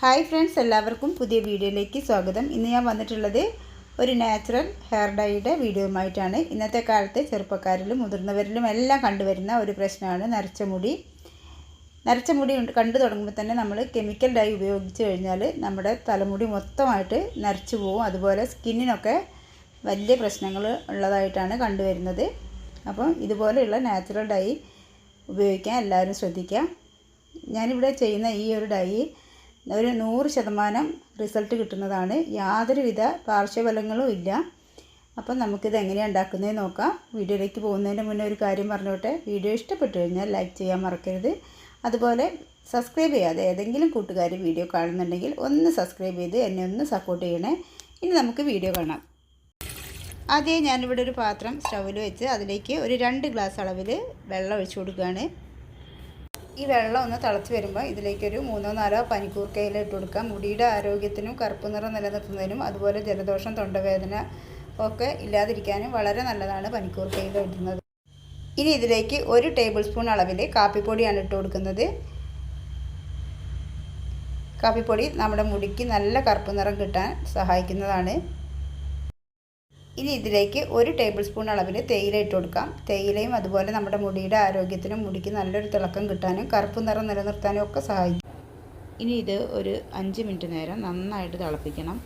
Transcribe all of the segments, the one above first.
Hi friends എല്ലാവർക്കും പുതിയ വീഡിയോയിലേക്ക് സ്വാഗതം. ഇന്ന് ഞാൻ വന്നിട്ടുള്ളത് ഒരു നാച്ചുറൽ ഹെയർ ഡൈയുടെ വീഡിയോയുമായിട്ടാണ്. ഇന്നത്തെ കാലത്ത് ചെറുപ്പക്കാരിലും മുതിർന്നവരിലും എല്ലാം കണ്ടുവരുന്ന ഒരു പ്രശ്നമാണ് നരച്ച മുടി നരച്ച മുടി കണ്ടു തുടങ്ങുമ്പോൾ തന്നെ നമ്മൾ കെമിക്കൽ ഡൈ ഉപയോഗിച്ച് കഴിഞ്ഞാൽ നമ്മുടെ തലമുടി മൊത്തമായിട്ട് നരച്ചു പോവും. അതുപോലെ സ്കിന്നിനൊക്കെ വലിയ പ്രശ്നങ്ങൾ ഉള്ളതായിട്ടാണ് കണ്ടുവരുന്നത്. അപ്പം ഇതുപോലെയുള്ള നാച്ചുറൽ ഡൈ ഉപയോഗിക്കാൻ എല്ലാവരും ശ്രദ്ധിക്കുക. ഞാനിവിടെ ചെയ്യുന്ന ഈ ഒരു ഡൈ ഒരു നൂറ് ശതമാനം റിസൾട്ട് കിട്ടുന്നതാണ്. യാതൊരുവിധ പാർശ്വഫലങ്ങളും ഇല്ല. അപ്പം നമുക്കിത് എങ്ങനെയാണ് ഉണ്ടാക്കുന്നത് നോക്കാം. വീഡിയോയിലേക്ക് പോകുന്നതിന് മുന്നേ ഒരു കാര്യം പറഞ്ഞോട്ടെ. വീഡിയോ ഇഷ്ടപ്പെട്ടു കഴിഞ്ഞാൽ ലൈക്ക് ചെയ്യാൻ മറക്കരുത്. അതുപോലെ സബ്സ്ക്രൈബ് ചെയ്യാതെ ഏതെങ്കിലും കൂട്ടുകാർ വീഡിയോ കാണുന്നുണ്ടെങ്കിൽ ഒന്ന് സബ്സ്ക്രൈബ് ചെയ്ത് എന്നെ ഒന്ന് സപ്പോർട്ട് ചെയ്യണേ. ഇനി നമുക്ക് വീഡിയോ കാണാം. ആദ്യം ഞാനിവിടെ ഒരു പാത്രം സ്റ്റൗവിൽ വെച്ച് അതിലേക്ക് ഒരു രണ്ട് ഗ്ലാസ് അളവിൽ വെള്ളം ഒഴിച്ചു കൊടുക്കുകയാണ്. ഈ വെള്ളം ഒന്ന് തിളച്ച് വരുമ്പോൾ ഇതിലേക്കൊരു മൂന്നോ നാലോ പനിക്കൂർക്കയില ഇട്ട് കൊടുക്കാം മുടിയുടെ ആരോഗ്യത്തിനും കറുപ്പ് നിറം നിലനിർത്തുന്നതിനും അതുപോലെ ജലദോഷം തൊണ്ടവേദന ഒക്കെ ഇല്ലാതിരിക്കാനും വളരെ നല്ലതാണ് പനിക്കൂർക്കയില ഇടുന്നത്. ഇനി ഇതിലേക്ക് ഒരു ടേബിൾ സ്പൂൺ അളവിൽ കാപ്പിപ്പൊടിയാണ് ഇട്ട് കൊടുക്കുന്നത്. കാപ്പിപ്പൊടി നമ്മുടെ മുടിക്ക് നല്ല കറുപ്പ് നിറം കിട്ടാൻ സഹായിക്കുന്നതാണ്. ഇനി ഇതിലേക്ക് ഒരു ടേബിൾ സ്പൂൺ അളവിൽ തേയില ഇട്ട് കൊടുക്കാം. തേയിലയും അതുപോലെ നമ്മുടെ മുടിയുടെ ആരോഗ്യത്തിനും മുടിക്ക് നല്ലൊരു തിളക്കം കിട്ടാനും കറുപ്പ് നിറം നിലനിർത്താനും ഒക്കെ സഹായിക്കും. ഇനി ഇത് ഒരു അഞ്ച് മിനിറ്റ് നേരം നന്നായിട്ട് തിളപ്പിക്കണം.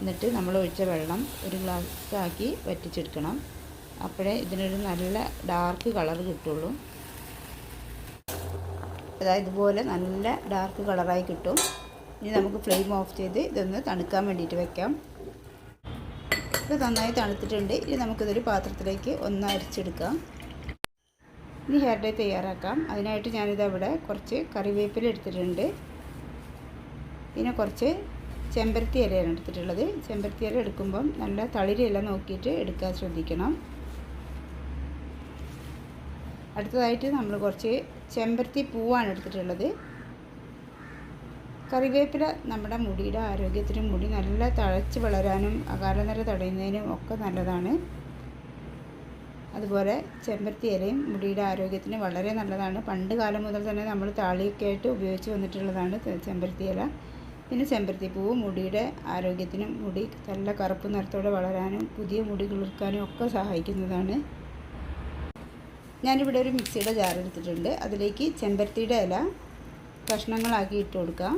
എന്നിട്ട് നമ്മൾ ഒഴിച്ച വെള്ളം ഒരു ഗ്ലാസ് ആക്കി വറ്റിച്ചെടുക്കണം. അപ്പോഴേ ഇതിനൊരു നല്ല ഡാർക്ക് കളർ കിട്ടുള്ളൂ. അതായത് ഇതുപോലെ നല്ല ഡാർക്ക് കളറായി കിട്ടും. ഇനി നമുക്ക് ഫ്ലെയിം ഓഫ് ചെയ്ത് ഇതൊന്ന് തണുക്കാൻ വേണ്ടിയിട്ട് വെക്കാം. ഇത് നന്നായി തണുത്തിട്ടുണ്ട്. ഇനി നമുക്കിതൊരു പാത്രത്തിലേക്ക് ഒന്ന് അരിച്ചെടുക്കാം. ഇനി ഹെയർ ഡൈ തയ്യാറാക്കാം. അതിനായിട്ട് ഞാനിത് അവിടെ കുറച്ച് കറിവേപ്പില എടുത്തിട്ടുണ്ട്. പിന്നെ കുറച്ച് ചെമ്പരത്തി ഇലയാണ് എടുത്തിട്ടുള്ളത്. ചെമ്പരത്തി ഇല എടുക്കുമ്പം നല്ല തളിരില നോക്കിയിട്ട് എടുക്കാൻ ശ്രദ്ധിക്കണം. അടുത്തതായിട്ട് നമ്മൾ കുറച്ച് ചെമ്പരത്തി പൂവാണ് എടുത്തിട്ടുള്ളത്. കറിവേപ്പില നമ്മുടെ മുടിയുടെ ആരോഗ്യത്തിനും മുടി നല്ല തഴച്ച് വളരാനും അകാലനര തടയുന്നതിനും ഒക്കെ നല്ലതാണ്. അതുപോലെ ചെമ്പരത്തി ഇലയും മുടിയുടെ ആരോഗ്യത്തിന് വളരെ നല്ലതാണ്. പണ്ട് കാലം മുതൽ തന്നെ നമ്മൾ താളിയൊക്കെ ആയിട്ട് ഉപയോഗിച്ച് വന്നിട്ടുള്ളതാണ് ചെമ്പരത്തി ഇല. പിന്നെ ചെമ്പരത്തി പൂവ് മുടിയുടെ ആരോഗ്യത്തിനും മുടി നല്ല കറുപ്പ് നിറത്തോടെ വളരാനും പുതിയ മുടി കിളിർക്കാനും ഒക്കെ സഹായിക്കുന്നതാണ്. ഞാനിവിടെ ഒരു മിക്സിയുടെ ജാർ എടുത്തിട്ടുണ്ട്. അതിലേക്ക് ചെമ്പരത്തിയുടെ ഇല കഷ്ണങ്ങളാക്കി ഇട്ട് കൊടുക്കാം.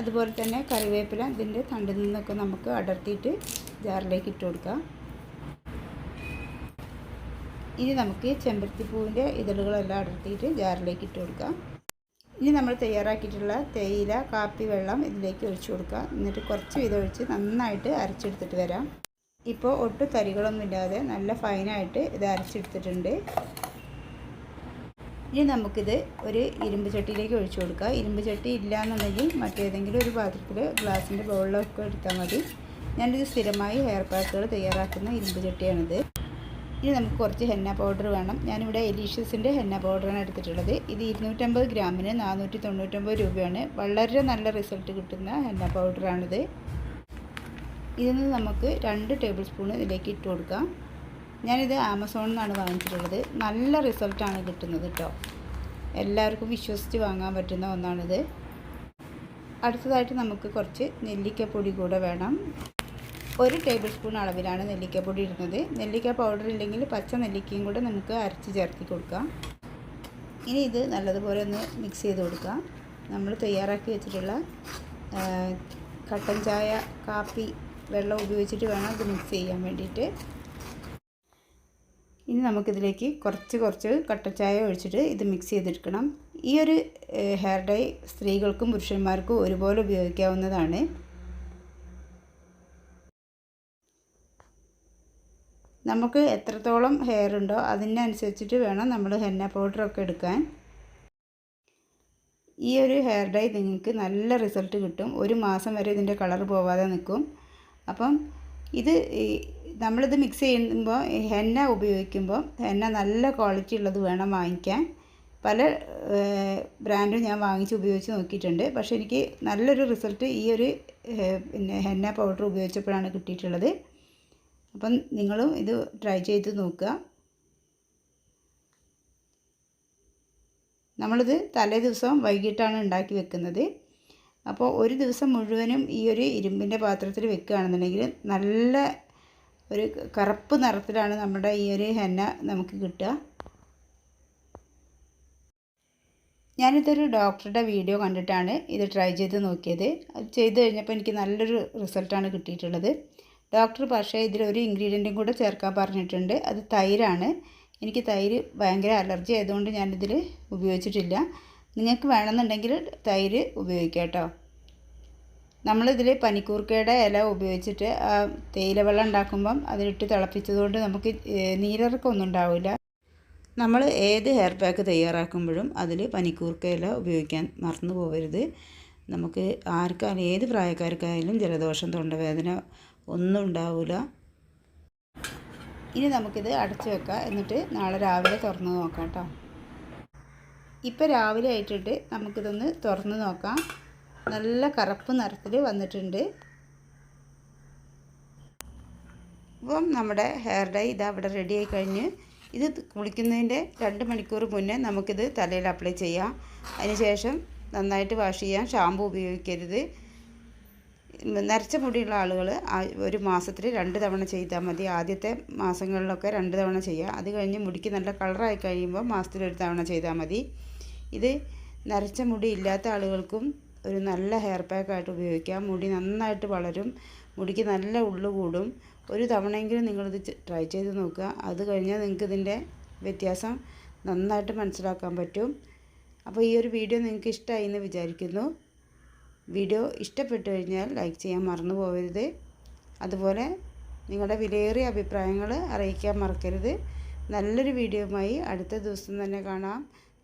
അതുപോലെ തന്നെ കറിവേപ്പില ഇതിന്റെ തണ്ടിൽ നിന്നൊക്കെ നമുക്ക് അടർത്തിയിട്ട് ജാറിലേക്ക് ഇട്ട് കൊടുക്കാം. ഇനി നമുക്ക് ചെമ്പരത്തിപ്പൂവിന്റെ ഇതളുകളെല്ലാം അടർത്തിയിട്ട് ജാറിലേക്ക് ഇട്ട് കൊടുക്കാം. ഇനി നമ്മൾ തയ്യാറാക്കിയിട്ടുള്ള തേയില കാപ്പി വെള്ളം ഇതിലേക്ക് ഒഴിച്ചു കൊടുക്കുക എന്നിട്ട് കുറച്ച് വീതം ഒഴിച്ച് നന്നായിട്ട് അരച്ചെടുത്തിട്ട് വരാം. ഇപ്പോൾ ഒട്ടും തരികളൊന്നുമില്ലാതെ നല്ല ഫൈനായിട്ട് ഇത് അരച്ചെടുത്തിട്ടുണ്ട്. ഇനി നമുക്കിത് ഒരു ഇരുമ്പ് ചട്ടിയിലേക്ക് ഒഴിച്ചു കൊടുക്കുക. ഇരുമ്പ് ചട്ടി ഇല്ല എന്നുണ്ടെങ്കിൽ മറ്റേതെങ്കിലും ഒരു പാത്രത്തിൽ ഗ്ലാസിന്റെ ബൗളിലൊക്കെ എടുത്താൽ മതി. ഞാനിത് സ്ഥിരമായി ഹെയർ പാക്കുകൾ തയ്യാറാക്കുന്ന ഇരുമ്പ് ചട്ടിയാണിത്. ഇനി നമുക്ക് കുറച്ച് ഹെന്ന പൗഡർ വേണം. ഞാനിവിടെ എലീഷ്യസിന്റെ ഹെന്ന പൗഡറാണ് എടുത്തിട്ടുള്ളത്. ഇത് ഇരുന്നൂറ്റമ്പത് ഗ്രാമിന് നാനൂറ്റി തൊണ്ണൂറ്റൊമ്പത് രൂപയാണ്. വളരെ നല്ല റിസൾട്ട് കിട്ടുന്ന ഹെന്ന പൗഡറാണിത് ഇതിൽ നിന്ന് നമുക്ക് രണ്ട് ടേബിൾ സ്പൂൺ ഇതിലേക്ക് ഇട്ട് കൊടുക്കാം. ഞാനിത് ആമസോണിൽ നിന്നാണ് വാങ്ങിച്ചിട്ടുള്ളത്. നല്ല റിസൾട്ടാണ് കിട്ടുന്നത് കേട്ടോ എല്ലാവർക്കും വിശ്വസിച്ച് വാങ്ങാൻ പറ്റുന്ന ഒന്നാണിത്. അടുത്തതായിട്ട് നമുക്ക് കുറച്ച് നെല്ലിക്കപ്പൊടി കൂടെ വേണം. ഒരു ടേബിൾ സ്പൂൺ അളവിലാണ് നെല്ലിക്കപ്പൊടി ഇടുന്നത്. നെല്ലിക്ക പൗഡർ ഇല്ലെങ്കിൽ പച്ച നെല്ലിക്കയും കൂടെ നമുക്ക് അരച്ച് ചേർത്തി കൊടുക്കാം. ഇനി ഇത് നല്ലതുപോലെ ഒന്ന് മിക്സ് ചെയ്ത് കൊടുക്കാം. നമ്മൾ തയ്യാറാക്കി വെച്ചിട്ടുള്ള കട്ടൻ ചായ കാപ്പി വെള്ളം ഉപയോഗിച്ചിട്ട് വേണം ഇത് മിക്സ് ചെയ്യാൻ വേണ്ടിയിട്ട്. ഇനി നമുക്കിതിലേക്ക് കുറച്ച് കുറച്ച് കട്ടച്ചായ ഒഴിച്ചിട്ട് ഇത് മിക്സ് ചെയ്തെടുക്കണം. ഈ ഒരു ഹെയർ ഡൈ സ്ത്രീകൾക്കും പുരുഷന്മാർക്കും ഒരുപോലെ ഉപയോഗിക്കാവുന്നതാണ്. നമുക്ക് എത്രത്തോളം ഹെയർ ഉണ്ടോ അതിനനുസരിച്ചിട്ട് വേണം നമ്മൾ ഹെന്ന പൗഡറൊക്കെ എടുക്കാൻ. ഈ ഒരു ഹെയർ ഡൈ നിങ്ങൾക്ക് നല്ല റിസൾട്ട് കിട്ടും. ഒരു മാസം വരെ ഇതിന്റെ കളർ പോവാതെ നിൽക്കും. അപ്പം ഇത് നമ്മളിത് മിക്സ് ചെയ്യുമ്പോൾ ഹെന്ന ഉപയോഗിക്കുമ്പോൾ ഹെന്ന നല്ല ക്വാളിറ്റി ഉള്ളത് വേണം വാങ്ങിക്കാൻ. പല ബ്രാൻഡും ഞാൻ വാങ്ങിച്ച് ഉപയോഗിച്ച് നോക്കിയിട്ടുണ്ട്. പക്ഷേ എനിക്ക് നല്ലൊരു റിസൾട്ട് ഈ ഒരു പിന്നെ ഹെന്ന പൗഡർ ഉപയോഗിച്ചപ്പോഴാണ് കിട്ടിയിട്ടുള്ളത്. അപ്പം നിങ്ങളും ഇത് ട്രൈ ചെയ്ത് നോക്കുക. നമ്മളിത് തലേ ദിവസം വൈകിട്ടാണ് ഉണ്ടാക്കി വെക്കുന്നത്. അപ്പോൾ ഒരു ദിവസം മുഴുവനും ഈ ഒരു ഇരുമ്പിന്റെ പാത്രത്തിൽ വെക്കുകയാണെന്നുണ്ടെങ്കിൽ നല്ല ഒരു കറുപ്പ് നിറത്തിലാണ് നമ്മുടെ ഈ ഒരു ഹെന്ന നമുക്ക് കിട്ടുക. ഞാനിതൊരു ഡോക്ടറുടെ വീഡിയോ കണ്ടിട്ടാണ് ഇത് ട്രൈ ചെയ്ത് നോക്കിയത്. ചെയ്ത് കഴിഞ്ഞപ്പോൾ എനിക്ക് നല്ലൊരു റിസൾട്ടാണ് കിട്ടിയിട്ടുള്ളത്. ഡോക്ടർ പക്ഷേ ഇതിലൊരു ഇൻഗ്രീഡിയന്റും കൂടെ ചേർക്കാൻ പറഞ്ഞിട്ടുണ്ട്. അത് തൈരാണ്. എനിക്ക് തൈര് ഭയങ്കര അലർജി ആയതുകൊണ്ട് ഞാനിതിൽ ഉപയോഗിച്ചിട്ടില്ല. നിങ്ങൾക്ക് വേണമെന്നുണ്ടെങ്കിൽ തൈര് ഉപയോഗിക്കാം കേട്ടോ. നമ്മളിതിൽ പനിക്കൂർക്കയുടെ ഇല ഉപയോഗിച്ചിട്ട് ആ തേയില വെള്ളം ഉണ്ടാക്കുമ്പം അതിലിട്ട് തിളപ്പിച്ചതുകൊണ്ട് നമുക്ക് നീരിറക്കമൊന്നും ഉണ്ടാവില്ല. നമ്മൾ ഏത് ഹെയർ പാക്ക് തയ്യാറാക്കുമ്പോഴും അതിൽ പനിക്കൂർക്ക ഇല ഉപയോഗിക്കാൻ മറന്നു പോകരുത് നമുക്ക് ആർക്കായാലും ഏത് പ്രായക്കാർക്കായാലും ജലദോഷം തൊണ്ടവേദന ഒന്നും ഉണ്ടാവില്ല ഇനി നമുക്കിത് അടച്ചു വെക്കാം. എന്നിട്ട് നാളെ രാവിലെ തുറന്ന് നോക്കാം കേട്ടോ. ഇപ്പോൾ രാവിലെ ആയിട്ടിട്ട് നമുക്കിതൊന്ന് തുറന്ന് നോക്കാം. നല്ല കറുപ്പ് നിറത്തിൽ വന്നിട്ടുണ്ട്. അപ്പം നമ്മുടെ ഹെയർ ഡൈ ഇത് അവിടെ റെഡി ആയി കഴിഞ്ഞ് ഇത് കുളിക്കുന്നതിന്റെ രണ്ട് മണിക്കൂർ മുന്നേ നമുക്കിത് തലയിൽ അപ്ലൈ ചെയ്യാം. അതിനുശേഷം നന്നായിട്ട് വാഷ് ചെയ്യാം. ഷാമ്പു ഉപയോഗിക്കരുത്. നരച്ച മുടിയുള്ള ആളുകൾ ഒരു മാസത്തിൽ രണ്ട് തവണ ചെയ്താൽ മതി. ആദ്യത്തെ മാസങ്ങളിലൊക്കെ രണ്ട് തവണ ചെയ്യുക. അത് കഴിഞ്ഞ് മുടിക്ക് നല്ല കളറായി കഴിയുമ്പോൾ മാസത്തിൽ ഒരു തവണ ചെയ്താൽ മതി. ഇത് നരച്ച മുടി ഇല്ലാത്ത ആളുകൾക്കും ഒരു നല്ല ഹെയർ പാക്കായിട്ട് ഉപയോഗിക്കാം. മുടി നന്നായിട്ട് വളരും. മുടിക്ക് നല്ല ഉള്ളു കൂടും. ഒരു തവണയെങ്കിലും നിങ്ങളിത് ട്രൈ ചെയ്ത് നോക്കുക. അത് കഴിഞ്ഞാൽ നിങ്ങൾക്ക് ഇതിന്റെ വ്യത്യാസം നന്നായിട്ട് മനസ്സിലാക്കാൻ പറ്റും. അപ്പോൾ ഈ ഒരു വീഡിയോ നിങ്ങൾക്ക് ഇഷ്ടമായി എന്ന് വിചാരിക്കുന്നു. വീഡിയോ ഇഷ്ടപ്പെട്ടു കഴിഞ്ഞാൽ ലൈക്ക് ചെയ്യാൻ മറന്നു പോകരുത് അതുപോലെ നിങ്ങളുടെ വിലയേറിയ അഭിപ്രായങ്ങൾ അറിയിക്കാൻ മറക്കരുത്. നല്ലൊരു വീഡിയോയുമായി അടുത്ത ദിവസം തന്നെ കാണാം.